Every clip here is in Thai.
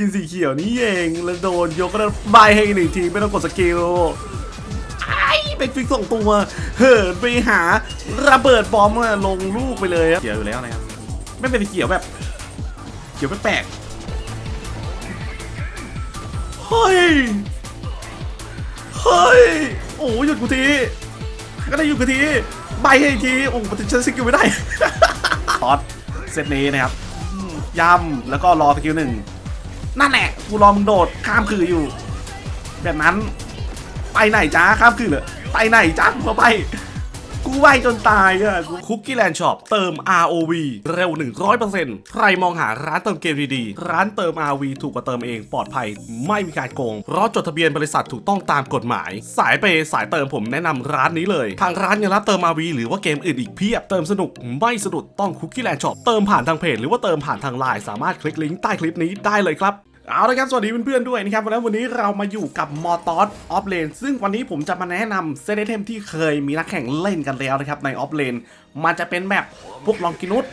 กินสีเขียวนี่เองแล้วโดนยกกระบายให้อีกหนึ่งทีไม่ต้องกดสกิลไอ้เป็นฟิกส่งตัวเหินไปหาระเบิดบอมอะลงลูกไปเลยครับเขียวอยู่แล้วนะครับไม่เป็นสีเขียวแบบ เขียวแปลกเฮ้ยเฮ้ยโอ้หยุดกูทีก็ได้หยุดกูทีใบให้ทีโอ้มันจะใช้สกิลไม่ได้ตอสเซตนี้นะครับย่ำแล้วก็รอสกิลหนึ่ง นั่นแหละกูรอมึงโดดข้ามคืออยู่ แบบนั้น ไปไหนจ้าข้ามคือเหรอไปไหนจ้ากูไป กูไหวจนตายอะคุกกี้แลนด์ช็อปเติม ROV เร็ว 100%ใครมองหาร้านเติมเกมดีๆ ร้านเติม ROV ถูกกว่าเติมเองปลอดภัย ไม่มีการโกง เพราะจดทะเบียนบริษัทถูกต้องตามกฎหมาย สายเปสายเติมผมแนะนำร้านนี้เลย ทางร้านยังรับเติม ROV หรือว่าเกมอื่นอีกเพียบ เติมสนุกไม่สะดุดต้องคุกกี้แลนด์ช็อปเติมผ่านทางเพจหรือว่าเติมผ่านทางไลน์สามารถคลิกลิงก์ใต้คลิปนี้ได้เลยครับ เอาละครับสวัสดีเพื่อนๆด้วยนะครับแล้ววันนี้เรามาอยู่กับมอตอสออฟเลนซึ่งวันนี้ผมจะมาแนะนำเซตเทมที่เคยมีนักแข่งเล่นกันแล้วนะครับในออฟเลนมันจะเป็นแบบพวกลองกินุส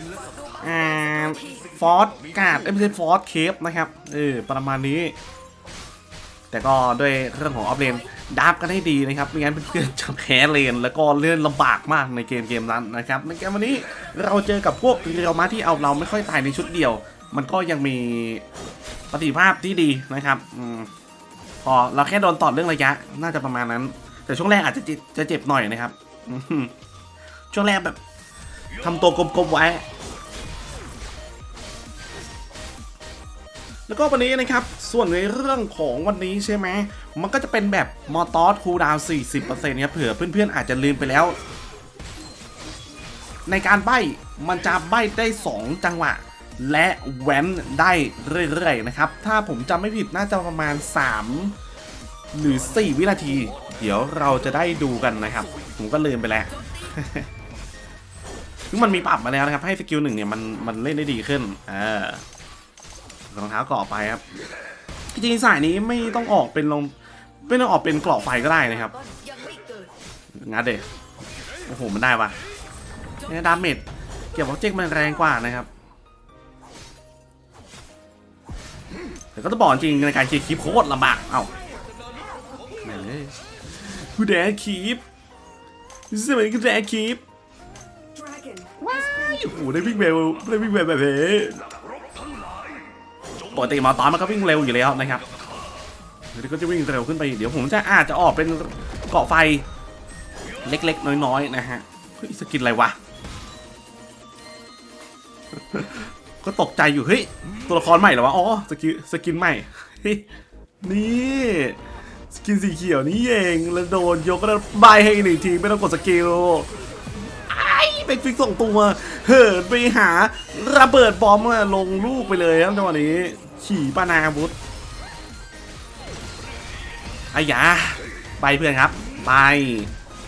อ่าฟอร์ดกาดไม่ใช่ฟอร์ดเคฟนะครับเออประมาณนี้ แต่ก็ด้วยเรื่องของออฟเลนดับกันให้ดีนะครับไม่งั้นเพื่อนๆจะแพ้เลน แล้วก็เลื่อนลำบากมากในเกมเกมนั้นนะครับในเกมวันนี้เราเจอกับพวกเรียวมาที่เอาเราไม่ค่อยตายในชุดเดียว มันก็ยังมี ประสิทธิภาพที่ดีนะครับอพอเราแค่โดนต่อเรื่องระยะ น่าจะประมาณนั้น แต่ช่วงแรกอาจจะจะเจ็บหน่อยนะครับช่วงแรกแบบทำตัวกลมๆไว้ แล้วก็วันนี้นะครับ ส่วนในเรื่องของวันนี้ใช่ไหม มันก็จะเป็นแบบมอตอสคูลดาวน์40%ครับเผื่อเพื่อนๆ อาจจะลืมไปแล้ว ในการใบ้มันจะใบ้ได้ 2 จังหวะ และแว้นได้เรื่อยๆนะครับ ถ้าผมจำไม่ผิดน่าจะประมาณ 3 หรือ 4 วินาที เดี๋ยวเราจะได้ดูกันนะครับ ผมก็ลืมไปแล้วคือมันมีปรับมาแล้วนะครับ ให้สกิลหนึ่งเนี่ยมันมันเล่นได้ดีขึ้นอ่ารองเท้าเกาะไปครับจริงๆสายนี้ไม่ต้องออกเป็นลงไม่ต้องออกเป็นเกราะไฟก็ได้นะครับงัดเด็โอ้โหมันได้ปะเนี่ยดาเมจเกี่ยวกับเจ๊กมันแรงกว่านะครับ ก็ต้องบอกจริงในการเคลียร์คลิปโคตรลำบาก เอ้าแม่งเลยแดกคลิปสมัยกูแดกคลิปว้ายโอ้โหได้วิ่งเร็วได้วิ่งเร็วแบบนี้ปกติมาตอนมันก็วิ่งเร็วอยู่แล้วนะครับเดี๋ยวก็จะวิ่งเร็วขึ้นไปเดี๋ยวผมจะอาจจะออกเป็นเกาะไฟเล็กๆ น้อยๆ นะฮะ เฮ้ย สกินอะไรวะ ก็ตกใจอยู่เฮ้ยตัวละครใหม่เหรอวะอ๋อสกินสกินใหม่เฮ้ยนี่สกินสีเขียวนี่เองแล้วโดนยกกระบายให้หนึ่งทีไม่ต้องกดสกิลไอ้เป็นฟิกส่งตัวเหินไปหาระเบิดบอมลงลูกไปเลยครับจังหวะนี้ ขี่ปานาบุตไอ้ยาไปเพื่อนครับ ไป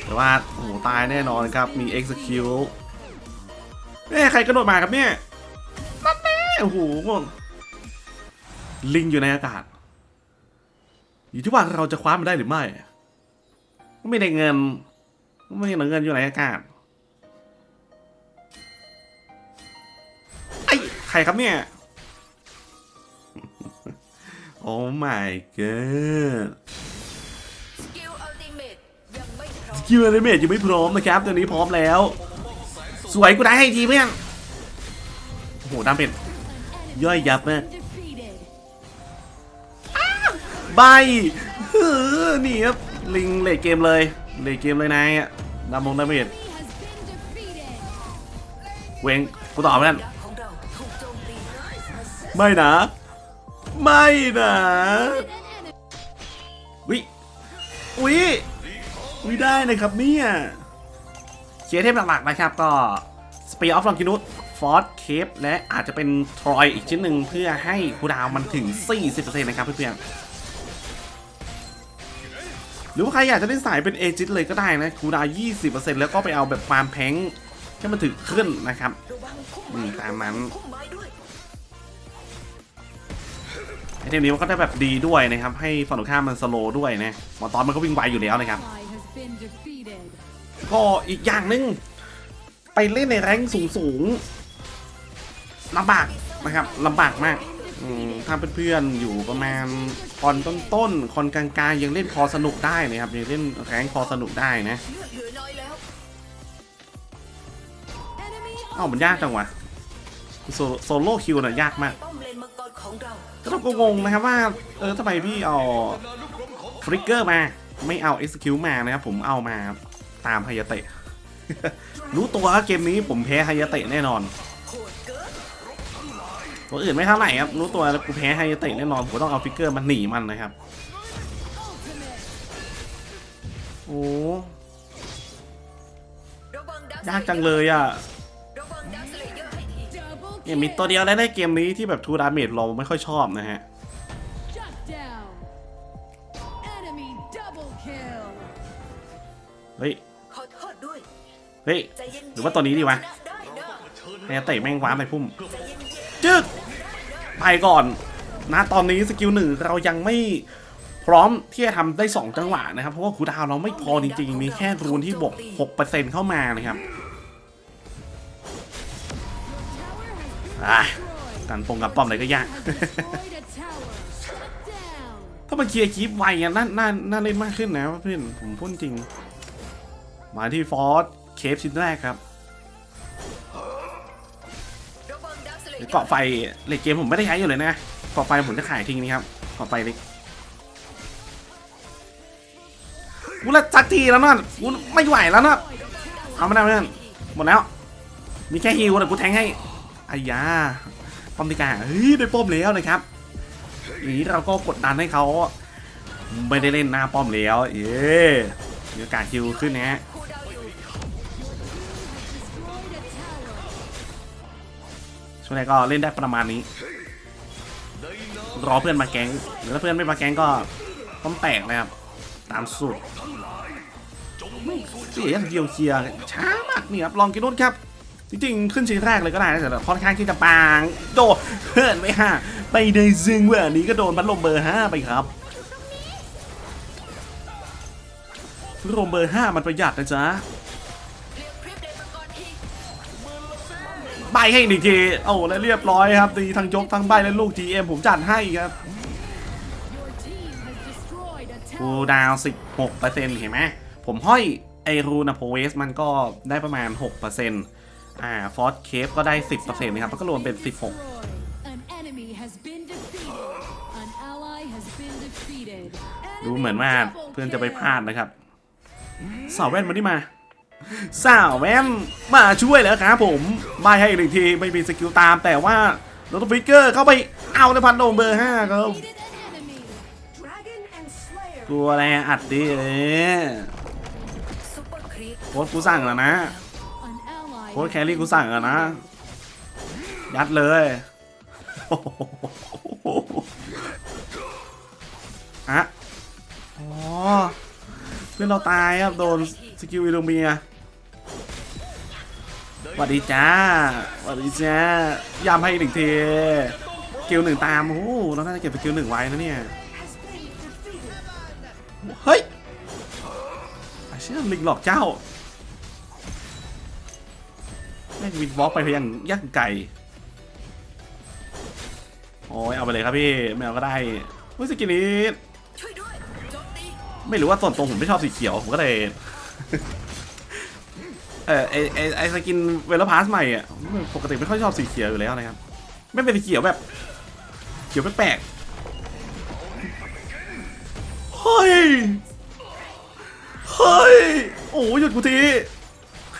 แต่ว่าโอ้โหตายแน่นอนครับ มี execute เอ้ยใครกระโดดมาครับเนี่ย โอ้โหลิงอยู่ในอากาศ อยู่ที่ว่าเราจะคว้ามันได้หรือไม่ ไม่ได้เงิน ไม่ได้เงินอยู่ในอากาศไอ้ใครครับเนี่ยโอ้ my god สกิลอัลติเมตยังไม่พร้อมคิวอนิเมตยังไม่พร้อมนะครับตอนนี้พร้อมแล้ว สวยกูได้ให้ทีเพื่อนโอ้โหดาเมจ ย่อยยับมากใบเออนี่ครับ ลิงเลทเกมเลยเลทเกมเลยนายอะดามงดาเมจเวงกูตอบเพื่อนยักษ์ของเราถูกโจมตีไม่นะ ไม่นะวิวิวิได้นะครับเนี่ยเชียร์เทพหลักๆนะครับก็สเปียร์ออฟลองกินุส ฟอร์ดเคปและอาจจะเป็นทรอยอีกชิ้นหนึ่งเพื่อให้คูดาวมันถึง 40%นะครับเพื่อนๆหรือว่าใครอยากจะเล่นสายเป็นเอจิตเลยก็ได้นะคูดาวน์20%แล้วก็ไปเอาแบบความแพงให้มันถึงขึ้นนะครับอืมตามนั้นไอเทมนี้มันก็ได้แบบดีด้วยนะครับ ให้ฝั่งตรงข้ามมันสโลด้วยนะมอตอนมันก็วิ่งไวอยู่แล้วนะครับ ก็อีกอย่างหนึ่งไปเล่นในแรงสูงสูงๆ ลำบากนะครับลำบากมากถ้าเพื่อนๆอยู่ประมาณคอนต้นๆคอนกลางๆยังเล่นพอสนุกได้นะครับยังเล่นแรงพอสนุกได้นะเลือดเหลือน้อยแล้วเอ้ามันยากจังวะโซโซโล่คิวน่ะยากมากก็ต้องงงนะครับว่าเออทำไมพี่เอาฟลิกเกอร์มาไม่เอา execute มานะครับผมเอามาตามไฮยาเตะ รู้ตัวว่าเกมนี้ผมแพ้ไฮยาเตะแน่นอน ตัวอื่นไม่เท่าไหร่ครับรู้ตัวแล้วกูแพ้ไฮยาเตะแน่นอนผมต้องเอาฟิกเกอร์มาหนีมันนะครับโอ้ระวังดักยากจังเลยอะระวังดักสเลเยอร์ให้ทีเนี่ยมีตัวเดียวแล้วในเกมนี้ที่แบบทูดาเมจเราไม่ค่อยชอบนะฮะ Shut down. Enemy double kill. เฮ้ยขอโทษด้วยเฮ้ยใจเย็นๆหรือว่าตัวนี้ดีวะชนได้นะไฮยาเตะแม่งว้าไปพุ่มใจเย็นจึ๊ก ไปก่อนนะตอนนี้สกิลหนึ่งเรายังไม่พร้อมที่จะทำได้ 2 จังหวะนะครับ เพราะว่าคูดาวเราไม่พอจริงๆ มีแค่รูนที่บวก 6%เข้ามานะครับอกันปงกับป้อมอะไรก็ยากถ้ามันเคลียร์คลิปไวอะน่าน่าน่าเล่นมากขึ้นนะเพื่อนผมพูดจริง มาที่ฟอร์สเคฟชิ้นแรกครับ เกาะไฟเล็กเกมผมไม่ได้ใช้อยู่เลยนะเกาะไฟผมจะขายทิ้งนี่ครับเกาะไฟเล็กกูละสักทีแล้วนะกูไม่ไหวแล้วนะเอาไม่ได้เพื่อนหมดแล้ว มีแค่ฮิวแต่กูแทงให้อายาป้อมติกาเฮ้ยได้ป้อมแล้วนะครับนี้เราก็กดดันให้เขาไม่ได้เล่นหน้าป้อมแล้ว เย้มีโอกาสฮิวขึ้นนะฮะ ช่วงแรกก็เล่นได้ประมาณนี้ รอเพื่อนมาแก๊งหรือถ้าเพื่อนไม่มาแก๊งก็ต้องแตกนะครับ ตามสูตรเสียอย่างเดียวเคลียร์ช้ามากนี่ครับลองกินรถครับ จริงๆ ขึ้นชิ้นแรกเลยก็ได้นะแต่ค่อนข้างที่จะบางโดดเพื่อนไปห้าไปในซึงเวอร์นี้ก็โดนพัดลมเบอร์ห้าไปครับพัดลมเบอร์ห้ามันประหยัดนะจ๊ะ ใบให้อีกทีโอ้แล้วเรียบร้อยครับดีทั้งยกทั้งใบและลูก GM ผมจัดให้ครับ Your team has destroyed a คูดาว16%เห็นไหมผมห้อยไอรูนาโพเวสมันก็ได้ประมาณ6%อร์เอ่าฟอสเคฟก็ได้ 10%นะครับมันก็รวมเป็น 16 ดูเหมือนว่าเพื่อนจะไปพลาดนะครับสาวแว่นมานี่มา สาวแว่มาช่วยแล้วครับผมไม่ให้อีกหนึ่งทีไม่มีสกิลตามแต่ว่าโรตฟิกเกอร์เข้าไปเอาในพันโดมเบอร์5ครับกลัวอะไรอัดดิเอโค้ชกูสั่งแล้วนะโค้ช has แครี่กูสั่งแล้วนะ ยัดเลยอ้โหอะอ๋อเพื่อนเราตายครับโดน สกิลอิลูเมียสวัสดีจ้าสวัสดีจ้ายำให้หนึ่งทีสกิลหนึ่งตาม โอ้โหเราน่าจะเก็บสกิลหนึ่งไว้นะเนี่ย เฮ้ยไอ้เชื่อลิงหลอกเจ้าแม่งวินวอล์กไปเพียงย่างไก่ โอ้ยเอาไปเลยครับพี่ไม่เอาก็ได้เฮ้ยสกินนี้ ไม่รู้ว่าส่วนตัวผมไม่ชอบสีเขียว ผมก็เลย เออไอไอไอสกินเวลพาสใหม่อะปกติไม่ค่อยชอบสีเขียวอยู่แล้วนะครับไม่เป็นสีเขียวแบบ เขียวแปลกๆเฮ้ยเฮ้ยโอ้หยุดกูที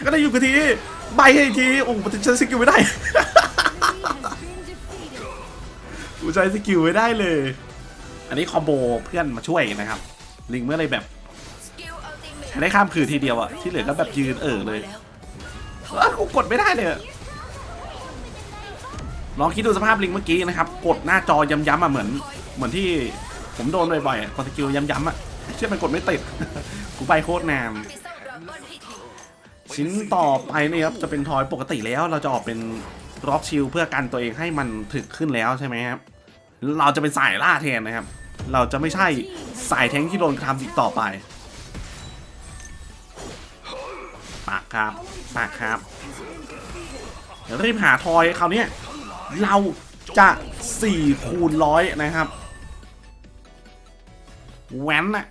ก็ได้หยุดกูทีใบให้อีกทีโอ้มันจะใช้สกิลไม่ได้กูใช้สกิลไม่ได้เลย อันนี้คอมโบเพื่อนมาช่วยนะครับ ลิงเมื่อไรแบบ ได้ข้ามคืนทีเดียวอะที่เหลือก็แบบยืนเออเลยแล้วเอ้ากูกดไม่ได้เลยลองคิดดูสภาพลิงเมื่อกี้นะครับ กดหน้าจอย้ำๆอะเหมือน เหมือนที่ผมโดนบ่อยๆอะกดสกิลย้ำๆอะเชื่อมันกดไม่ติด กูไปโคตรนานชิ้นต่อไปนี่ครับจะเป็นทอยปกติแล้ว เราจะออกเป็นร็อกชิลเพื่อกันตัวเองให้มันถึกขึ้นแล้วใช่ไหมครับ เราจะเป็นสายล่าแทนนะครับ เราจะไม่ใช่สายแทงที่โดนกระทำอีกต่อไป ปากครับปากครับเดี๋ยวรีบหาทอยคราวนี้เราจะ4คูณร้อยนะครับแว้นอะ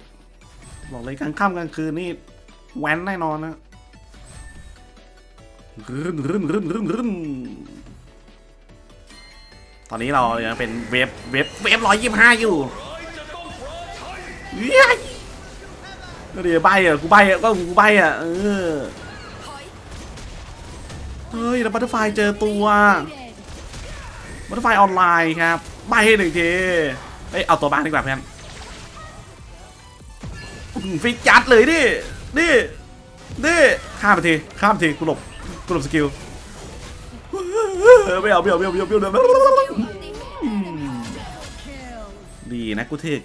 บอกเลยกลางค่ำกลางคืนนี่แว้นแน่นอนนะรึนรึนรึนรึนรึนตอนนี้เรายังเป็นเวฟเวฟเวฟร้อยยี่ห้าอยู่เย้ยเดี๋ยวใบอะกูใบอะก็กูใบอะเออ เฮ้ย แล้วบัตเตอร์ไฟเจอตัว Defeated. บัตเตอร์ไฟออนไลน์ครับใบให้หนึ่งที เอ้ย เอาตัวบ้านดีกว่าเพื่อนอื้อหือฟิกจัดเลยดินี่นี่ข้ามไปทีข้ามไปทีกูหลบกูหลบสกิลไม่เอาไม่เอาไม่เอาไม่เอาไม่เอาไม่เอา Kill. ดีนะกูเทก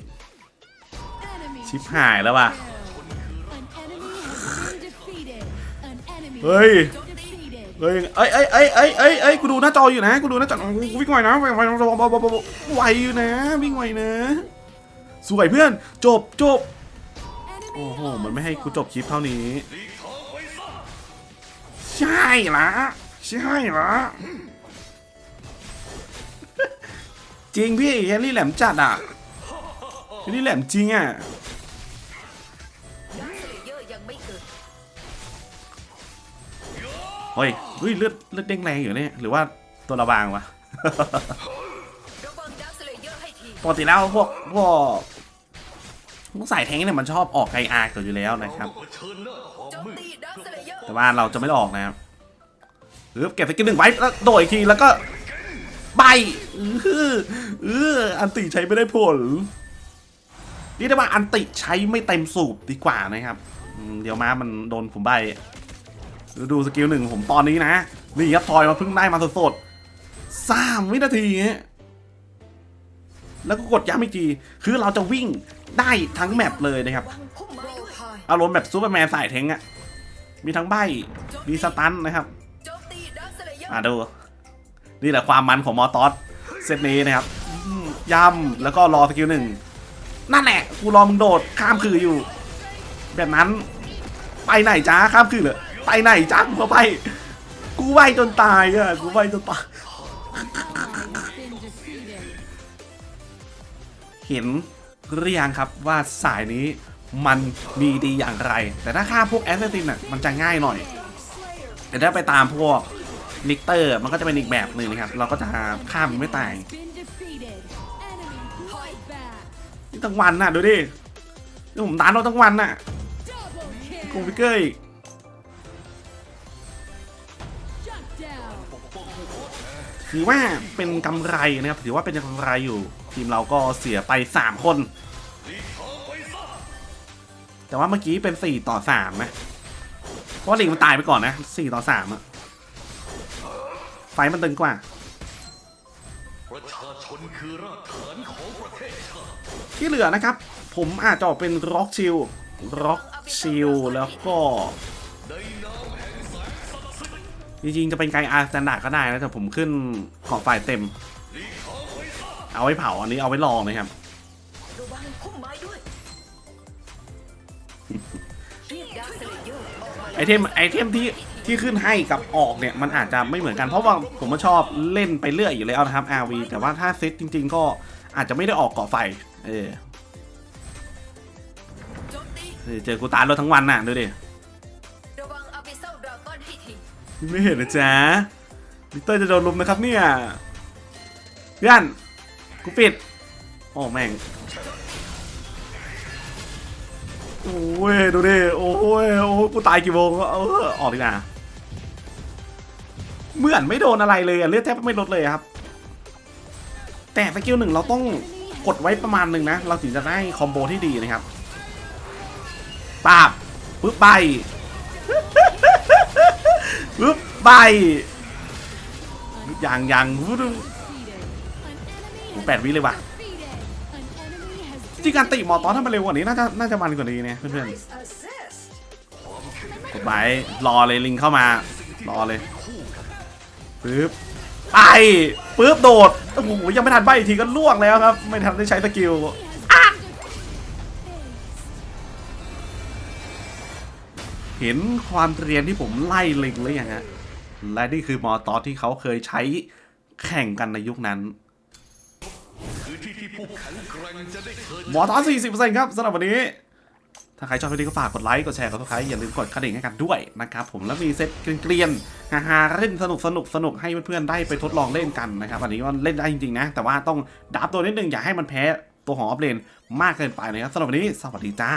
Enemy ชิบหายแล้วว่ะ An enemy has been defeated. An enemy เฮ้ย defeated. เฮ้ยเอ้ยเอ้ยเอ้ยเอ้ยเอ้ยเอ้ยกูดูหน้าจออยู่นะ กูดูหน้าจอกูวิ่งไวนะไวไวไวไวอยู่นะ วิ่งไวนะ สวยเพื่อน จบจบโอ้โห มันไม่ให้กูจบคลิปเท่านี้ ใช่ละใช่ละจริงพี่เฮนรี่แหลมจัดอะเฮนรี่แหลมจริงอะ ฮ้ยเฮ้ยเลือดเลือดเด้งแรงอยู่เนี่ยหรือว่าตัวระบางวะระวังดักเลเยอร์ให้ทีปกติแล้วพวกพวกพวกสายแทงค์เนี่ยมันชอบออกไกอาร์เกิดอยู่แล้วนะครับโจมตีดักเลเยอร์แต่ว่าเราจะไม่ได้ออกนะครับหรือเก็บสกิลหนึ่งไว้แล้วโดดอีกทีแล้วก็ใบเออเอออันติใช้ไม่ได้ผลนี่ได้ว่าอันติใช้ไม่เต็มสูบดีกว่านะครับอืมเดี๋ยวมามันโดนผมใบ ดูสกิลหนึ่งผมตอนนี้นะ นี่ครับทอยมาเพิ่งได้มาสดๆสามวินาที แล้วก็กดย้ำอีกที คือเราจะวิ่งได้ทั้งแมปเลยนะครับ อารมณ์แบบซูเปอร์แมนสายเทงอะมีทั้งใบ มีสตันนะครับอร์มาดู นี่แหละความมันของมอตอสเซตนี้นะครับย่ำแล้วก็รอสกิลหนึ่งนั่นแหละ กูรอมึงโดดข้ามคืออยู่ แบบนั้น ไปไหนจ้าข้ามคือเหรอ ไปไหนจ้ากูก็ไป กูไปจนตายอะกูไปจนตาย เห็นหรือยังครับว่าสายนี้มันมีดีอย่างไร แต่ถ้าฆ่าพวกแอสเซซินน่ะมันจะง่ายหน่อย แต่ถ้าไปตามพวกลิกเตอร์มันก็จะเป็นอีกแบบหนึ่งนะครับ เราก็จะฆ่ามันไม่ตายนี่ทั้งวันน่ะดูดินี่ผมตานเราทั้งวันน่ะกูฟิกเกอ ถือว่าเป็นกำไรนะครับ ถือว่าเป็นกำไรอยู่ ทีมเราก็เสียไป 3 คน แต่ว่าเมื่อกี้เป็น 4 ต่อ 3 นะ เพราะลิงมันตายไปก่อนนะ 4 ต่อ 3อะไฟมันตึงกว่าที่เหลือนะครับ ผมอาจจะออกเป็นร็อกชิลร็อกชิลแล้วก็ จริงๆจะเป็นไกอาร์สแตนดาร์ดก็ได้นะแต่ผมขึ้นขอบไฟเต็ม เอาไว้เผาอันนี้เอาไว้ลองนะครับไม้ด้วยเลยอร์ออกมาไอเทมไอเทมที่ที่ขึ้นให้กับออกเนี่ยมันอาจจะไม่เหมือนกันเพราะว่าผมชอบเล่นไปเรื่อยอยู่แล้วนะครับ RV แต่ว่าถ้าเซตจริง ๆ ก็อาจจะไม่ได้ออกเกาะไฟ เออโจมตีเออเจอกูตายรถทั้งวันน่ะดูดิ ไม่เห็นนะจ๊ะลิเตอร์จะโดนลุมนะครับเนี่ยเพื่อนกูปิดโอ้แม่งโอ้ยดูดิโอ้ยโอ้ยกูตายกี่โมงเออออกดีกว่าเหมือนไม่โดนอะไรเลยอะเลือดแทบไม่ลดเลยครับ แต่สกิลหนึ่งเราต้องกดไว้ประมาณหนึ่งนะ เราถึงจะได้คอมโบที่ดีนะครับปาบปึ๊บใบ ปึ๊บใบอย่างอย่างวู้ดูแปดวิเลยว่ะ defeated. An enemy has จริงการติมอตอนถ้ามันเร็วกว่านี้น่าจะน่าจะมันกว่านี้เนี่ยเพื่อนๆกดไว้รอเลยลิงเข้ามารอเลยปึ๊บไปปึ๊บโดดโอ้โหยังไม่ทันใบอีกทีก็ล่วงแล้วครับ ไม่ทันได้ใช้สกิล เห็นความเรียนที่ผมไล่ลิงหรือยังฮะและนี่คือมอตอสที่เขาเคยใช้แข่งกันในยุคนั้นผู้แข็งแกร่งจะได้เกิดหมอทอน40%ครับสำหรับวันนี้ ถ้าใครชอบวิดีโอก็ฝากกดไลค์ กดแชร์กดซับสไครอย่าลืมกดกระดิ่งให้กันด้วยนะครับผมแล้วมีเซตเกลียนๆฮาๆเล่นสนุกสนุกสนุกให้เพื่อนๆได้ไปทดลองเล่นกันนะครับอันนี้มันเล่นได้จริงๆนะ แต่ว่าต้องดับตัวนิดนึงอย่าให้มันแพ้ตัวของออฟเลนมากเกินไปนะครับสำหรับวันนี้สวัสดีจ้า